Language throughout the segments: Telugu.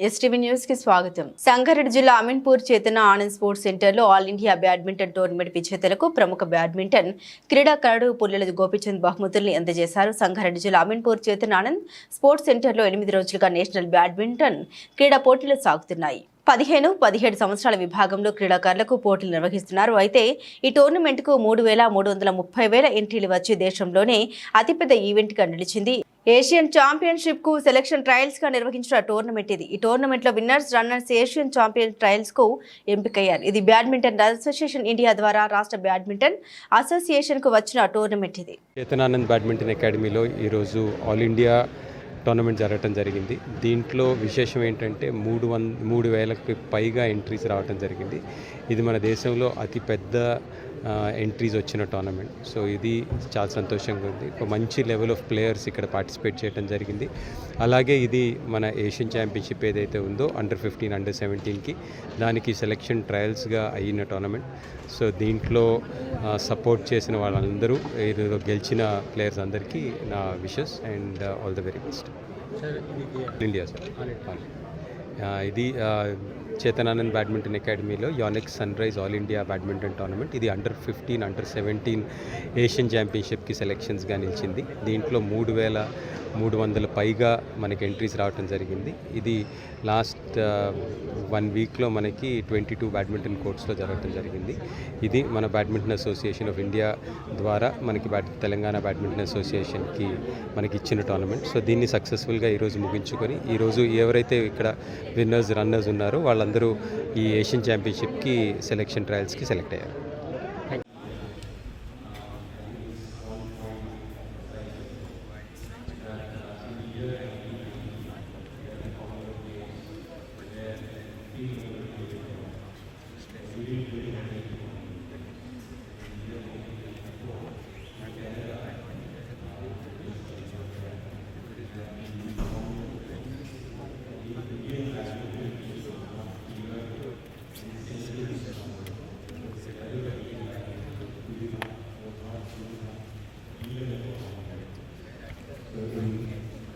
ఎస్టీవీ న్యూస్కి స్వాగతం. సంగారెడ్డి జిల్లా అమీన్పూర్ చేతన ఆనంద్ స్పోర్ట్స్ సెంటర్లో ఆల్ ఇండియా బ్యాడ్మింటన్ టోర్నమెంట్ విజేతలకు ప్రముఖ బ్యాడ్మింటన్ క్రీడాకారుడు పుల్లెల గోపిచంద్ బహుమతుల్ని అందజేశారు. సంగారెడ్డి జిల్లా అమీన్పూర్ చేతన ఆనంద్ స్పోర్ట్స్ సెంటర్లో ఎనిమిది రోజులుగా నేషనల్ బ్యాడ్మింటన్ క్రీడా పోటీలు సాగుతున్నాయి. పదిహేను పదిహేడు సంవత్సరాల విభాగంలో క్రీడాకారులకు పోటీలు నిర్వహిస్తున్నారు. అయితే ఈ టోర్నమెంట్కు మూడు వేల మూడు వందల ముప్పై వేల ఎంట్రీలు వచ్చి దేశంలోనే అతిపెద్ద ఈవెంట్గా నిలిచింది ఏషియన్ ఛాంపియన్షిప్కు సెలక్షన్ ట్రయల్స్గా నిర్వహించిన టోర్నమెంట్ ఇది. ఈ టోర్నమెంట్లో విన్నర్స్ రన్నర్స్ ఏషియన్ ఛాంపియన్ ట్రయల్స్కు ఎంపికయ్యారు. ఇది బ్యాడ్మింటన్ అసోసియేషన్ ఇండియా ద్వారా రాష్ట్ర బ్యాడ్మింటన్ అసోసియేషన్కు వచ్చిన టోర్నమెంట్ ఇది. చేతనానంద్ బ్యాడ్మింటన్ అకాడమీలో ఈరోజు ఆల్ ఇండియా టోర్నమెంట్ జరగటం జరిగింది. దీంట్లో విశేషం ఏంటంటే మూడు వన్ మూడు వేలకు పైగా ఎంట్రీస్ రావటం జరిగింది. ఇది మన దేశంలో అతిపెద్ద ఎంట్రీస్ వచ్చిన టోర్నమెంట్ సో ఇది చాలా సంతోషంగా ఉంది. ఒక మంచి లెవెల్ ఆఫ్ ప్లేయర్స్ ఇక్కడ పార్టిసిపేట్ చేయడం జరిగింది. అలాగే ఇది మన ఏషియన్ ఛాంపియన్షిప్ ఏదైతే ఉందో అండర్ ఫిఫ్టీన్ అండర్ సెవెంటీన్కి దానికి సెలక్షన్ ట్రయల్స్గా అయిన టోర్నమెంట్ సో దీంట్లో సపోర్ట్ చేసిన వాళ్ళందరూ ఈరోజు గెలిచిన ప్లేయర్స్ అందరికీ నా wishes and all the very best India sir ఇది చేతనానంద్ బ్యాడ్మింటన్ అకాడమీలో Jannik sunrise all India badminton tournament. ఇది under fifteen under seventeen Asian ఛాంపియన్షిప్కి సెలెక్షన్స్గా నిలిచింది. దీంట్లో మూడు వేల మూడు వందల పైగా మనకి ఎంట్రీస్ రావటం జరిగింది. ఇది లాస్ట్ వన్ వీక్లో మనకి ట్వంటీ టూ బ్యాడ్మింటన్ కోర్ట్స్లో జరగటం జరిగింది. ఇది మన బ్యాడ్మింటన్ అసోసియేషన్ ఆఫ్ ఇండియా ద్వారా మనకి బ్యాడ్ తెలంగాణ బ్యాడ్మింటన్ అసోసియేషన్కి మనకి ఇచ్చిన టోర్నమెంట్. సో దీన్ని సక్సెస్ఫుల్గా ఈరోజు ముగించుకొని ఈరోజు ఎవరైతే ఇక్కడ విన్నర్స్ రన్నర్స్ ఉన్నారో వాళ్ళ వాళ్ళందరూ ఈ ఏషియన్ ఛాంపియన్షిప్కి సెలెక్షన్ ట్రయల్స్కి సెలెక్ట్ అయ్యారు.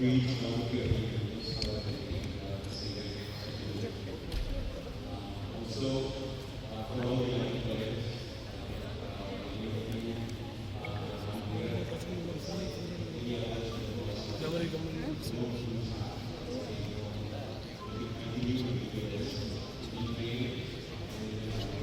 we each know.